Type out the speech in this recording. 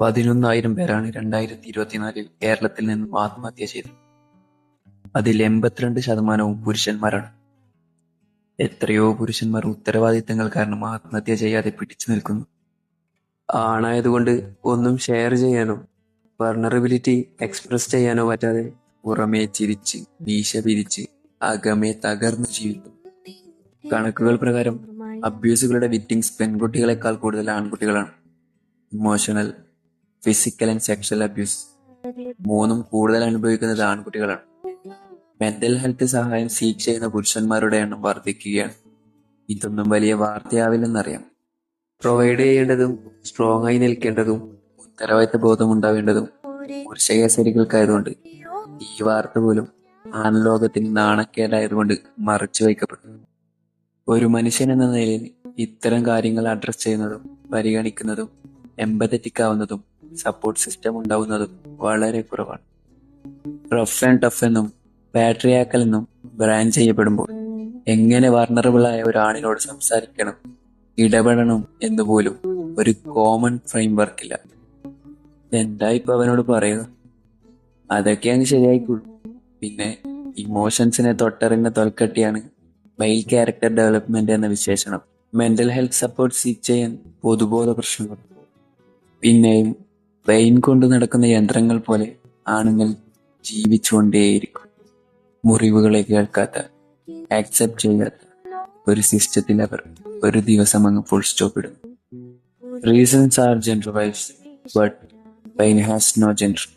പതിനൊന്നായിരം പേരാണ് രണ്ടായിരത്തി ഇരുപത്തിനാലിൽ കേരളത്തിൽ നിന്നും ആത്മഹത്യ ചെയ്തത്. അതിൽ എൺപത്തിരണ്ട് ശതമാനവും പുരുഷന്മാരാണ്. എത്രയോ പുരുഷന്മാർ ഉത്തരവാദിത്തങ്ങൾ കാരണം ആത്മഹത്യ ചെയ്യാതെ പിടിച്ചു നിൽക്കുന്നു. ആണായതുകൊണ്ട് ഒന്നും ഷെയർ ചെയ്യാനോ വർണറബിലിറ്റി എക്സ്പ്രസ് ചെയ്യാനോ പറ്റാതെ പുറമേ ചിരിച്ച് വീശ പിരിച്ച് അകമേ തകർന്നു ജീവിക്കുന്നു. കണക്കുകൾ പ്രകാരം അബ്യൂസുകളുടെ വിറ്റിങ്സ് പെൺകുട്ടികളെക്കാൾ കൂടുതൽ ആൺകുട്ടികളാണ്. Emotional physical and sexual abuse മൂന്നും കൂടുതൽ അനുഭവിക്കുന്നത് ആൺകുട്ടികളാണ്. മെന്റൽ ഹെൽത്ത് സഹായം സീക്ക് ചെയ്യുന്ന പുരുഷന്മാരുടെ എണ്ണം വർദ്ധിക്കുകയാണ് ഇതൊന്നും വലിയ വാർത്തയാവില്ലെന്നറിയാം. പ്രൊവൈഡ് ചെയ്യേണ്ടതും സ്ട്രോങ് ആയി നിൽക്കേണ്ടതും ഉത്തരവാദിത്ത ബോധം ഉണ്ടാവേണ്ടതും പുരുഷ കേസരികൾക്കായതുകൊണ്ട് ഈ വാർത്ത പോലും ആൺലോകത്തിന് നാണക്കേടായതുകൊണ്ട് മറച്ചു വയ്ക്കപ്പെട്ടു. ഒരു മനുഷ്യൻ എന്ന നിലയിൽ ഇത്തരം കാര്യങ്ങൾ അഡ്രസ് ചെയ്യുന്നതും പരിഗണിക്കുന്നതും എമ്പതറ്റിക് ആവുന്നതും സപ്പോർട്ട് സിസ്റ്റം ഉണ്ടാവുന്നതും വളരെ കുറവാണ്. റഫ് ആൻഡ് ടഫ് എന്നും ബാറ്ററിയാക്കൽ എന്നും ബ്രാൻഡ് ചെയ്യപ്പെടുമ്പോൾ എങ്ങനെ വാർണറബിൾ ആയ ഒരാളിനോട് സംസാരിക്കണം ഇടപെടണം എന്ന് പോലും ഒരു കോമൺ ഫ്രെയിം വർക്കില്ല എന്താ ഇപ്പൊ അവനോട് പറയുക? അതൊക്കെ അങ്ങ് ശരിയായിക്കോളും. പിന്നെ ഇമോഷൻസിനെ തൊട്ടറിഞ്ഞ തൊൽക്കട്ടിയാണ് മെയിൽ ക്യാരക്ടർ ഡെവലപ്മെന്റ് എന്ന വിശേഷണം. മെന്റൽ ഹെൽത്ത് സപ്പോർട്ട് സീക്ക് ചെയ്യാൻ പൊതുബോധ പ്രശ്നങ്ങൾ. പിന്നെയും പെയിൻ കൊണ്ട് നടക്കുന്ന യന്ത്രങ്ങൾ പോലെ ആണുങ്ങൾ ജീവിച്ചുകൊണ്ടേയിരിക്കും. മുറിവുകളെ കേൾക്കാത്ത ആക്സെപ്റ്റ് ചെയ്യാത്ത ഒരു സിസ്റ്റത്തിൽ അവർ ഒരു ദിവസം അങ്ങ് ഫുൾ സ്റ്റോപ്പ് ഇടും. Reasons are wise but pain has no gender